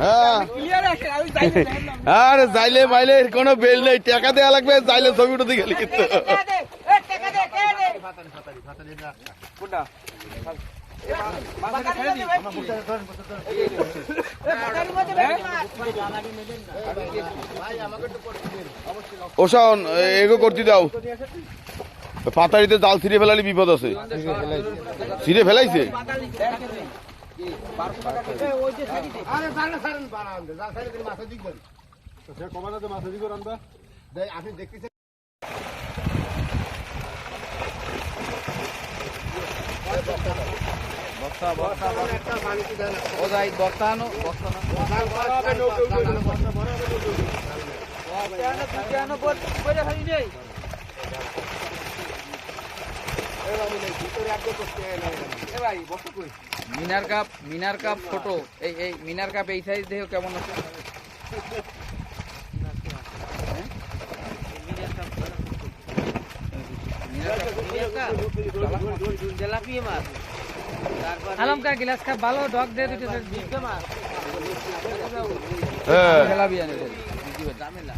হ্যাঁ। আরে যাইলে মাইলে কোনো বেল নেই। টাকা দেওয়া লাগবে যাইলে ছবি উঠতে গেলে কিন্তু। ওশান এগো করতে দাও। পাতারিতে জাল ছিঁড়ে ফেলালে বিপদ আছে। ছিঁড়ে ফেলাইছে? ও যাই বস্তা আনো বস্তা আনো মিনার কাপ মিনার কাপ ছোট। এই এই মিনার কাপ এই সাইজ দেখো কেমন আছে হ্যাঁ? আলমকার গিলাস খাপ ভালো ডগ দিয়ে দুটো হ্যাঁ খেলাবি আনে রে। বুঝিবে, ঝামেলা।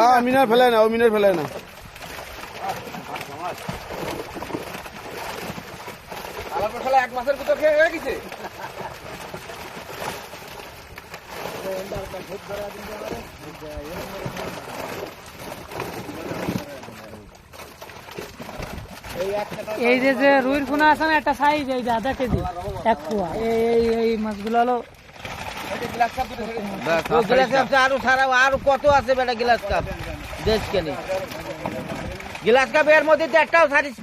হ্যাঁ মিনার ফেলায় না ও মিনার ফেলায় না। এক মাসের ভিতর খেয়ে হয়ে গেছে। এই যে যে রুইর পোনা আছে না একটা সাইজ এই যে আধা কেজি এক পোয়া এই এই এই মাছগুলো হলো গ্লাস কাপ আরও সারা আরও কত আছে বেটা গ্লাস কাপ দেশ কেনে। গ্লাস কাপ এর মধ্যে একটাও সারিস